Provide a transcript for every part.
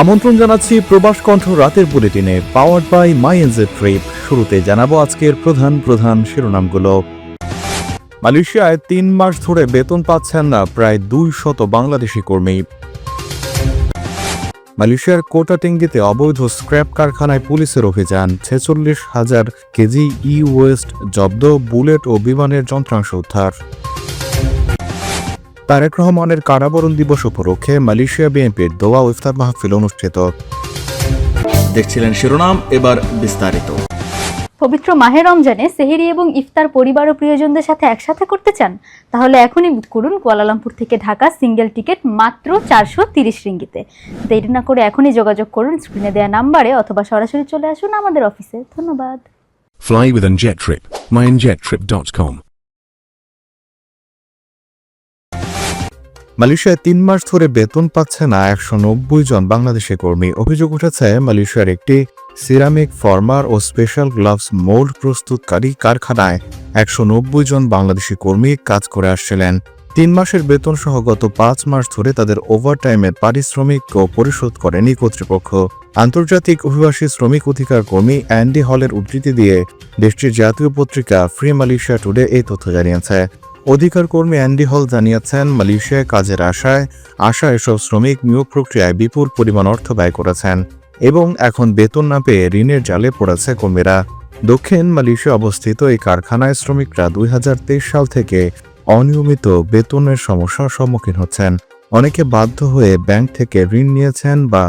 আমন্ত্রণ জানাচ্ছি প্রবাস কণ্ঠ রাতের বুলেটিনে powered by my NJ trip শুরুতে জানাব আজকের প্রধান প্রধান শিরোনামগুলো। মালয়েশিয়ায় তিন মাস ধরে বেতন পাচ্ছেন না প্রায় দুই শত বাংলাদেশি কর্মী। মালয়েশিয়ার কোটা কোটাটেঙ্গিতে অবৈধ স্ক্র্যাপ কারখানায় পুলিশের অভিযান, ছেচল্লিশ হাজার কেজি ই ওয়েস্ট জব্দ, বুলেট ও বিমানের যন্ত্রাংশ উদ্ধার। তারেক রহমানের কারাবরণ দিবস উপলক্ষে মালয়েশিয়া বিএনপির দোয়া ইফতার মাহফিল অনুষ্ঠিত। দেখছিলেন শিরোনাম এবার বিস্তারিত। পবিত্র মাহে রমজানে সেহেরি এবং ইফতার পরিবার ও প্রিয়জনদের সাথে একসাথে করতে চান? তাহলে এখনই বুক করুন কুয়ালালামপুর থেকে ঢাকা সিঙ্গেল টিকিট মাত্র চারশো তিরিশ রিঙ্গিতে। দেরি না করে এখনই যোগাযোগ করুন স্ক্রিনে দেওয়া নাম্বারে অথবা সরাসরি চলে আসুন আমাদের অফিসে ধন্যবাদ। Fly with Njettrip. MyNjetTrip.com. মালয়েশিয়ায় তিন মাস ধরে বেতন পাচ্ছে না একশো নব্বই জন বাংলাদেশি কর্মী। অভিযোগ উঠেছে, মালয়েশিয়ার একটি সিরামিক ফর্মার ও স্পেশাল গ্লাভস মোল্ড প্রস্তুতকারী কারখানায় একশো নব্বই জন বাংলাদেশি কর্মী কাজ করে আসছিলেন। তিন মাসের বেতন সহ গত পাঁচ মাস ধরে তাদের ওভারটাইমের পারিশ্রমিক ও পরিশোধ করেনি কর্তৃপক্ষ। আন্তর্জাতিক অভিবাসী শ্রমিক অধিকার কর্মী অ্যান্ডি হলের উদ্ধৃতি দিয়ে দেশটির জাতীয় পত্রিকা ফ্রি মালয়েশিয়া টুডে এই তথ্য জানিয়েছে। অধিকার কর্মী অ্যান্ডি হল জানিয়েছেন, মালয়েশিয়ায় কাজের আশায় আশা এসব শ্রমিক নিয়োগ প্রক্রিয়ায় বিপুল পরিমাণ অর্থ ব্যয় করেছেন এবং এখন বেতন না পেয়ে ঋণের জালে পড়েছে কর্মীরা। দক্ষিণ মালয়েশিয়া অবস্থিত এই কারখানায় শ্রমিকরা দুই হাজার তেইশ সাল থেকে অনিয়মিত বেতনের সমস্যার সম্মুখীন হচ্ছেন। অনেকে বাধ্য হয়ে ব্যাংক থেকে ঋণ নিয়েছেন বা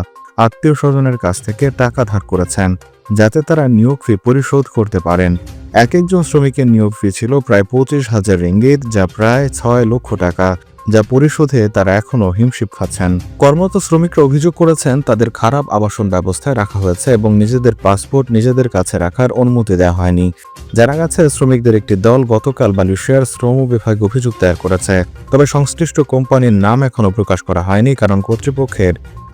আত্মীয় স্বজনের কাছ থেকে টাকা ধার করেছেন, যাতে তারা নিয়োগ ফি পরিশোধ করতে পারেন। এক একজন শ্রমিকের নিয়োগ ফি ছিল প্রায় পঁচিশ হাজার রিঙ্গিত, যা প্রায় ছয় লক্ষ টাকা, যা পরিশোধে তারা এখনও হিমশিম খাচ্ছেন। কর্মরত শ্রমিকরা অভিযোগ করেছেন, তাদের খারাপ আবাসন ব্যবস্থায় রাখা হয়েছে এবং নিজেদের পাসপোর্ট নিজেদের কাছে রাখার অনুমতি দেওয়া হয়নি। জানা গেছে, শ্রমিকদের একটি দল গতকাল মালয়েশিয়ার শ্রম বিভাগে অভিযোগ দায়ের করেছে। তবে সংশ্লিষ্ট কোম্পানির নাম এখনও প্রকাশ করা হয়নি, কারণ কর্তৃপক্ষের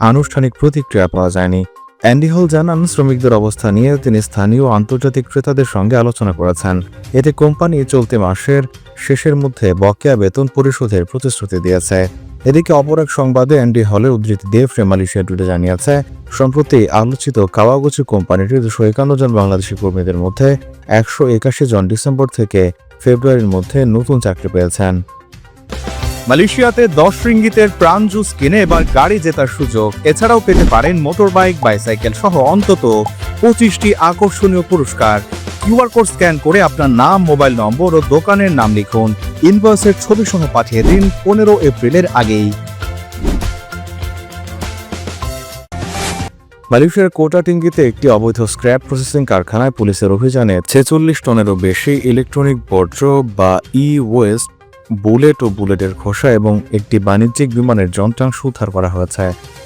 আনুষ্ঠানিক প্রতিক্রিয়া পাওয়া যায়নি। অ্যান্ডি হল জানান, শ্রমিকদের অবস্থা নিয়ে তিনি স্থানীয় আন্তর্জাতিক ক্রেতাদের সঙ্গে আলোচনা করেছেন। এতে কোম্পানি চলতি মাসের শেষের মধ্যে বকেয়া বেতন পরিশোধের প্রতিশ্রুতি দিয়েছে। এদিকে অপর এক সংবাদে অ্যান্ডি হলের উদ্ধৃতি দিয়ে ফ্রে মালয়েশিয়া টুডে জানিয়েছে, সম্প্রতি আলোচিত কাওয়াগুচি কোম্পানিটির দুশো একান্ন জন বাংলাদেশি কর্মীদের মধ্যে একশো একাশি জন ডিসেম্বর থেকে ফেব্রুয়ারির মধ্যে নতুন চাকরি পেয়েছেন। মালয়েশিয়াতে দশ রিঙ্গিতের প্রাণ জুস কিনে এবার গাড়ি জেতার সুযোগ। এছাড়াও পেতে পারেন মোটর বাইক বাইসাইকেল সহ অন্তত পঁচিশটি আকর্ষণীয় পুরস্কার। কিউআর কোড স্ক্যান করে আপনার নাম, মোবাইল নম্বর ও দোকানের নাম লিখুন। ইনভয়েসের ছবি সহ পাঠিয়ে দিন পনেরো এপ্রিলের আগেই। মালয়েশিয়ার কোটাটিঙ্গিতে একটি অবৈধ স্ক্র্যাপ প্রসেসিং কারখানায় পুলিশের অভিযানে ছেচল্লিশ টনেরও বেশি ইলেকট্রনিক বর্জ্য বা ই ওয়েস্ট বুলেট ও বুলেটের খোসা এবং একটি বাণিজ্যিক বিমানের যন্ত্রাংশ উদ্ধার করা হয়েছে।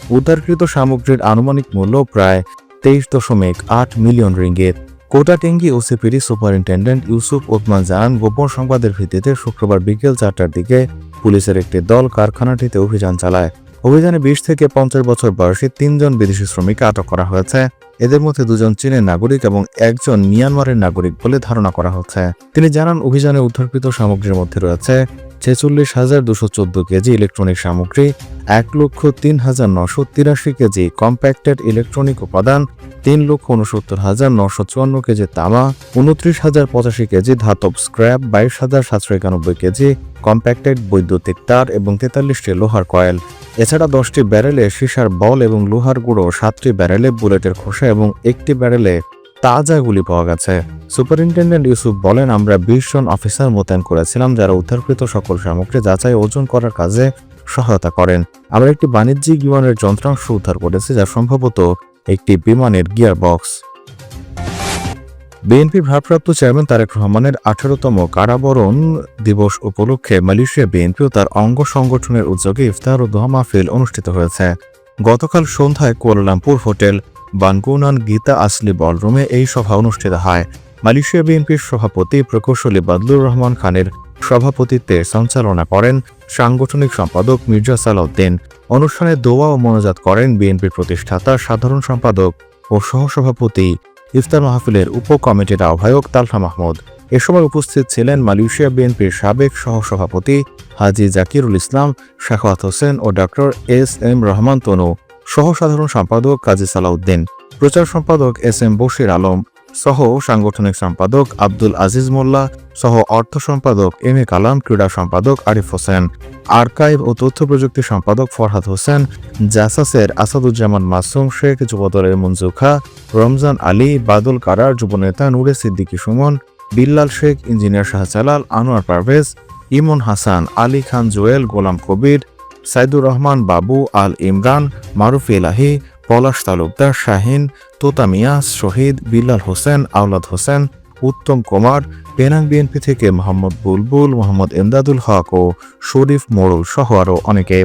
উদ্ধারকৃত সামগ্রীর আনুমানিক মূল্য প্রায় তেইশ দশমিক আট million ringgit. Kota Tinggi OCPD superintendent Yusuf Osman জানান গোপন সংবাদের ভিত্তিতে শুক্রবার বিকেল চারটার দিকে পুলিশের একটি দল কারখানাটিতে অভিযান চালায়। অভিযানে বিশ থেকে পঞ্চাশ বছর বয়সী তিনজন বিদেশি শ্রমিক আটক করা হয়েছে। এদের মধ্যে দুজন চীনের নাগরিক এবং একজন মিয়ানমারের নাগরিক বলে ধারণা করা হচ্ছে। তিনি জানান, অভিযানে উদ্ধারকৃত সামগ্রীর মধ্যে রয়েছে ছেচল্লিশ হাজার দুশো চোদ্দ কেজি ইলেকট্রনিক সামগ্রী, এক লক্ষ তিন হাজার নশো তিরাশি কেজি কম্প্যাক্টেড ইলেকট্রনিক উপাদান, তিন লক্ষ উনসত্তর হাজার নশো চুয়ান্ন কেজি তামা, উনত্রিশ হাজার পঁচাশি কেজি ধাতব স্ক্র্যাপ বাইশ হাজার সাতশো একানব্বই কেজি কম্প্যাক্টেড বৈদ্যুতিক তার এবং তেতাল্লিশটি লোহার কয়েল। এছাড়া দশটি ব্যারেলে সীসার বল এবং লোহার গুঁড়ো, সাতটি ব্যারেলে বুলেটের খোসা এবং একটি ব্যারেলে তাজা গুলি পাওয়া গেছে। সুপারিনটেন্ডেন্ট ইউসুফ বলেন, আমরা বিশ জন অফিসার মোতায়েন করেছিলাম যারা উদ্ধারকৃত সকল সামগ্রী যাচাই ওজন করার কাজে সহায়তা করেন। আমরা একটি বাণিজ্যিক বিমানের যন্ত্রাংশ উদ্ধার করেছি যা সম্ভবত একটি বিমানের গিয়ার বক্স বিএনপির ভারপ্রাপ্ত চেয়ারম্যান তারেক রহমানের আঠারোতম কারাবরণ দিবস উপলক্ষে মালয়েশিয়া বিএনপি ও তার অঙ্গ সংগঠনের উদ্যোগে ইফতার ও দোয়া মাহফিল অনুষ্ঠিত হয়েছে। গতকাল সন্ধ্যায় কুয়ালালামপুর হোটেল বানগুনান গীতা আসলি বলরুমে এই সভা অনুষ্ঠিত হয়। মালয়েশিয়া বিএনপির সভাপতি প্রকৌশলী বাদলুর রহমান খানের সভাপতিত্বে সঞ্চালনা করেন সাংগঠনিক সম্পাদক মির্জা সালাউদ্দিন। অনুষ্ঠানে দোয়া ও মনোজাত করেন বিএনপির প্রতিষ্ঠাতা সাধারণ সম্পাদক ও সহসভাপতি ইফতার মাহফিলের উপ কমিটির আহ্বায়ক তালহা মাহমুদ। এ সময় উপস্থিত ছিলেন মালয়েশিয়া বিএনপির সাবেক সহসভাপতি হাজি জাকিরুল ইসলাম, শাখাওয়াত হোসেন ও doctor S M Rahman Tanu. সহ সাধারণ সম্পাদক কাজী সালাউদ্দিন, প্রচার সম্পাদক এস এম বশির আলম সহ সাংগঠনিক সম্পাদক আব্দুল আজিজ মোল্লা সহ অর্থ সম্পাদক এম এ কালাম, ক্রীড়া সম্পাদক আরিফ হোসেন, আর্কাইভ ও তথ্য প্রযুক্তি সম্পাদক ফরহাদ হোসেন, জাসাসের আসাদুজ্জামান মাসুম, শেখ যুবদলের মঞ্জু খা, রমজান আলী, বাদল কারার যুবনেতা নূরে সিদ্দিকী সুমন, বিল্লাল শেখ, ইঞ্জিনিয়ার শাহজালাল, আনোয়ার পারভেজ, ইমন হাসান, আলী খান জুয়েল, গোলাম কবির সাইদুর রহমান, বাবু আল ইমরান, মারুফ এলাহি পলাশ তালুকদার, শাহিন, তোতা মিয়াস, শহীদ, বিল্লাল হোসেন, আওলাদ হোসেন, উত্তম কুমার, পেনাং বিএনপি থেকে মোহাম্মদ বুলবুল, মোহাম্মদ এমদাদুল হক ও শরীফ মোড়ল সহ আরও অনেকে।